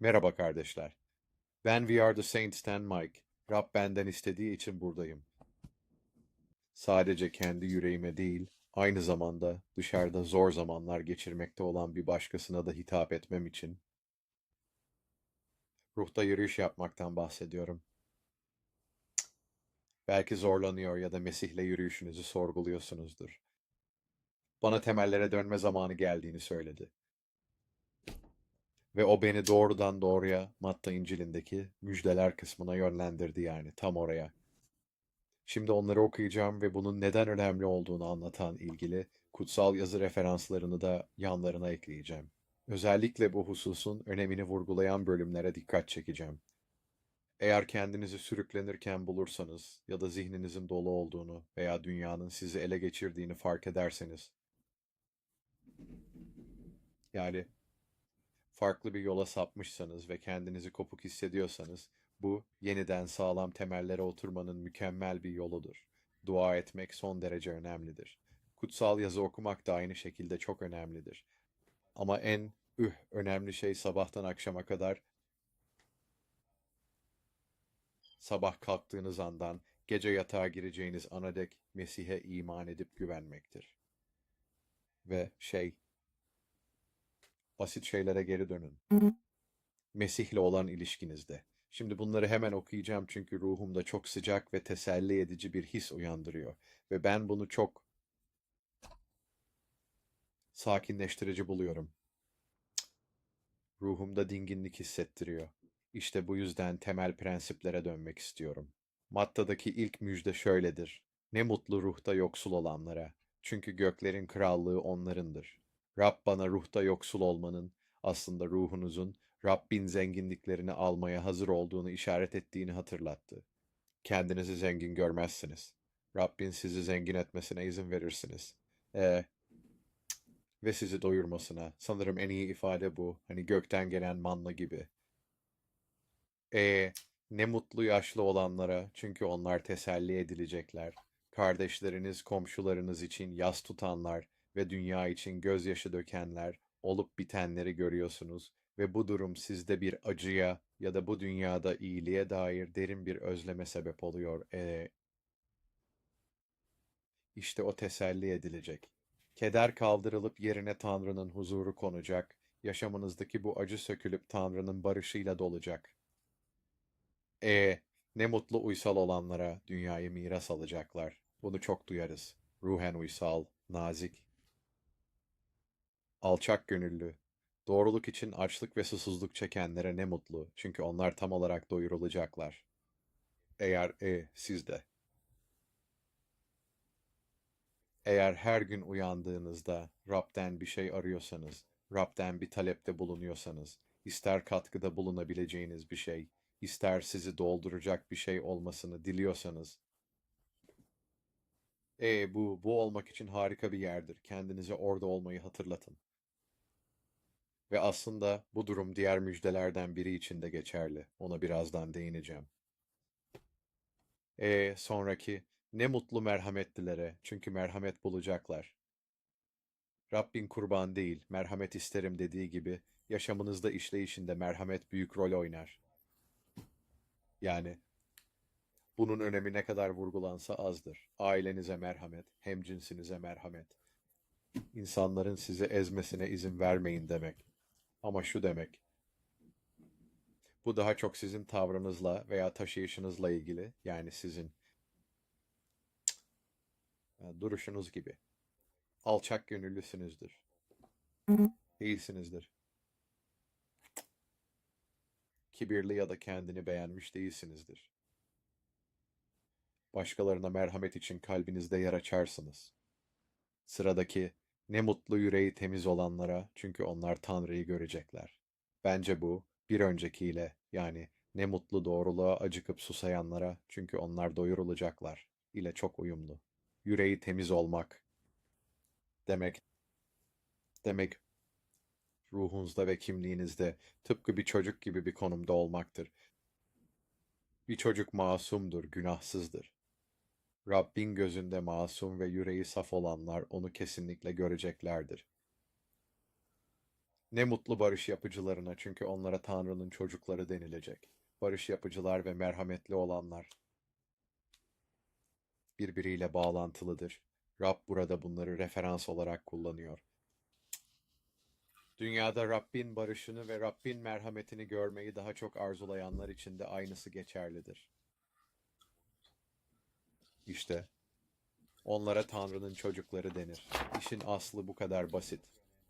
Merhaba kardeşler. Ben We Are The Saints'ten Mike. Rab benden istediği için buradayım. Sadece kendi yüreğime değil, aynı zamanda dışarıda zor zamanlar geçirmekte olan bir başkasına da hitap etmem için ruhta yürüyüş yapmaktan bahsediyorum. Belki zorlanıyor ya da Mesih'le yürüyüşünüzü sorguluyorsunuzdur. Bana temellere dönme zamanı geldiğini söyledi. Ve o beni doğrudan doğruya Matta İncil'indeki müjdeler kısmına yönlendirdi yani tam oraya. Şimdi onları okuyacağım ve bunun neden önemli olduğunu anlatan ilgili kutsal yazı referanslarını da yanlarına ekleyeceğim. Özellikle bu hususun önemini vurgulayan bölümlere dikkat çekeceğim. Eğer kendinizi sürüklenirken bulursanız ya da zihninizin dolu olduğunu veya dünyanın sizi ele geçirdiğini fark ederseniz, yani farklı bir yola sapmışsanız ve kendinizi kopuk hissediyorsanız, bu yeniden sağlam temellere oturmanın mükemmel bir yoludur. Dua etmek son derece önemlidir. Kutsal yazı okumak da aynı şekilde çok önemlidir. Ama en üh önemli şey sabahtan akşama kadar sabah kalktığınız andan gece yatağa gireceğiniz ana dek Mesih'e iman edip güvenmektir. Ve şey, basit şeylere geri dönün. Mesih'le olan ilişkinizde. Şimdi bunları hemen okuyacağım çünkü ruhumda çok sıcak ve teselli edici bir his uyandırıyor. Ve ben bunu çok sakinleştirici buluyorum. Ruhumda dinginlik hissettiriyor. İşte bu yüzden temel prensiplere dönmek istiyorum. Matta'daki ilk müjde şöyledir. Ne mutlu ruhta yoksul olanlara. Çünkü göklerin krallığı onlarındır. Rab bana ruhta yoksul olmanın, aslında ruhunuzun Rabbin zenginliklerini almaya hazır olduğunu işaret ettiğini hatırlattı. Kendinizi zengin görmezsiniz. Rabbin sizi zengin etmesine izin verirsiniz. E ve sizi doyurmasına. Sanırım en iyi ifade bu. Hani gökten gelen manna gibi. E ne mutlu yaşlı olanlara çünkü onlar teselli edilecekler. Kardeşleriniz, komşularınız için yas tutanlar ve dünya için gözyaşı dökenler, olup bitenleri görüyorsunuz ve bu durum sizde bir acıya ya da bu dünyada iyiliğe dair derin bir özleme sebep oluyor. E, işte o teselli edilecek. Keder kaldırılıp yerine Tanrı'nın huzuru konacak. Yaşamınızdaki bu acı sökülüp Tanrı'nın barışıyla dolacak. E, ne mutlu uysal olanlara dünyayı miras alacaklar. Bunu çok duyarız. Ruhen uysal, nazik, alçak gönüllü, doğruluk için açlık ve susuzluk çekenlere ne mutlu. Çünkü onlar tam olarak doyurulacaklar. Eğer e sizde. Eğer her gün uyandığınızda Rab'den bir şey arıyorsanız, Rab'den bir talepte bulunuyorsanız, ister katkıda bulunabileceğiniz bir şey, ister sizi dolduracak bir şey olmasını diliyorsanız, e bu, bu olmak için harika bir yerdir. Kendinize orada olmayı hatırlatın. Ve aslında bu durum diğer müjdelerden biri için de geçerli. Ona birazdan değineceğim. E sonraki, ne mutlu merhametlilere, çünkü merhamet bulacaklar. Rabbin kurban değil, merhamet isterim dediği gibi, yaşamınızda işleyişinde merhamet büyük rol oynar. Yani bunun önemi ne kadar vurgulansa azdır. Ailenize merhamet, hemcinsinize merhamet. İnsanların sizi ezmesine izin vermeyin demek. Ama şu demek. Bu daha çok sizin tavrınızla veya taşıyışınızla ilgili. Yani sizin e, duruşunuz gibi. Alçak gönüllüsünüzdür. Değilsinizdir. Kibirli ya da kendini beğenmiş değilsinizdir. Başkalarına merhamet için kalbinizde yer açarsınız. Sıradaki ne mutlu yüreği temiz olanlara çünkü onlar Tanrı'yı görecekler. Bence bu bir öncekiyle yani ne mutlu doğruluğa acıkıp susayanlara çünkü onlar doyurulacaklar ile çok uyumlu. Yüreği temiz olmak demek demek ruhunuzda ve kimliğinizde tıpkı bir çocuk gibi bir konumda olmaktır. Bir çocuk masumdur, günahsızdır. Rabbin gözünde masum ve yüreği saf olanlar onu kesinlikle göreceklerdir. Ne mutlu barış yapıcılarına çünkü onlara Tanrı'nın çocukları denilecek. Barış yapıcılar ve merhametli olanlar birbiriyle bağlantılıdır. Rab burada bunları referans olarak kullanıyor. Dünyada Rabbin barışını ve Rabbin merhametini görmeyi daha çok arzulayanlar için de aynısı geçerlidir. İşte onlara Tanrı'nın çocukları denir. İşin aslı bu kadar basit.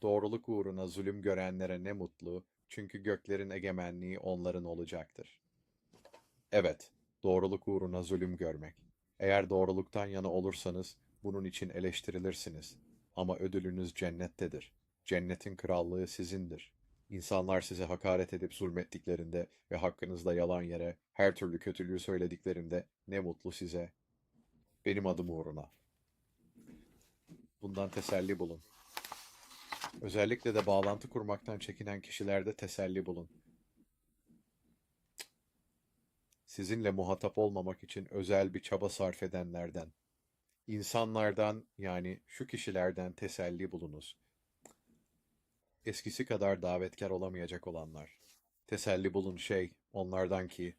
Doğruluk uğruna zulüm görenlere ne mutlu, çünkü göklerin egemenliği onların olacaktır. Evet, doğruluk uğruna zulüm görmek. Eğer doğruluktan yana olursanız bunun için eleştirilirsiniz. Ama ödülünüz cennettedir. Cennetin krallığı sizindir. İnsanlar size hakaret edip zulmettiklerinde ve hakkınızda yalan yere her türlü kötülüğü söylediklerinde ne mutlu size. Benim adım uğruna. Bundan teselli bulun. Özellikle de bağlantı kurmaktan çekinen kişilerde teselli bulun. Sizinle muhatap olmamak için özel bir çaba sarf edenlerden, insanlardan yani şu kişilerden teselli bulunuz. Eskisi kadar davetkar olamayacak olanlar. Teselli bulun şey onlardan ki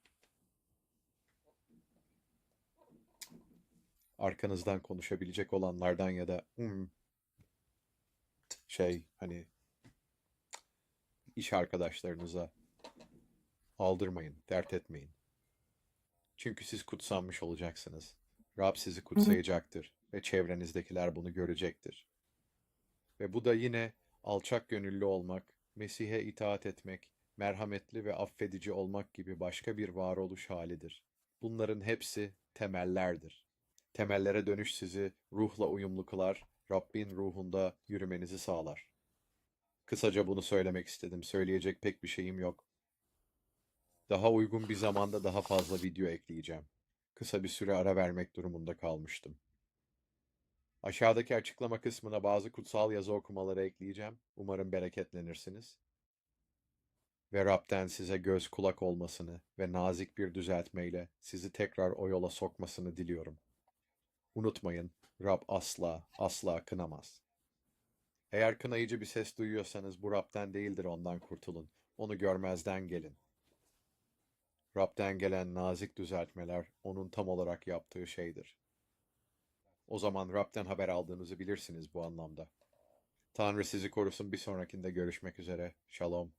arkanızdan konuşabilecek olanlardan ya da "Hmm, şey hani iş arkadaşlarınıza aldırmayın, dert etmeyin. Çünkü siz kutsanmış olacaksınız. Rab sizi kutsayacaktır ve çevrenizdekiler bunu görecektir. Ve bu da yine alçak gönüllü olmak, Mesih'e itaat etmek, merhametli ve affedici olmak gibi başka bir varoluş halidir. Bunların hepsi temellerdir. Temellere dönüş sizi ruhla uyumlu kılar, Rabbin ruhunda yürümenizi sağlar. Kısaca bunu söylemek istedim. Söyleyecek pek bir şeyim yok. Daha uygun bir zamanda daha fazla video ekleyeceğim. Kısa bir süre ara vermek durumunda kalmıştım. Aşağıdaki açıklama kısmına bazı kutsal yazı okumaları ekleyeceğim. Umarım bereketlenirsiniz. Ve Rab'den size göz kulak olmasını ve nazik bir düzeltmeyle sizi tekrar o yola sokmasını diliyorum. Unutmayın, Rab asla, asla kınamaz. Eğer kınayıcı bir ses duyuyorsanız bu Rab'den değildir ondan kurtulun. Onu görmezden gelin. Rab'den gelen nazik düzeltmeler onun tam olarak yaptığı şeydir. O zaman Rab'den haber aldığınızı bilirsiniz bu anlamda. Tanrı sizi korusun bir sonrakinde görüşmek üzere. Shalom.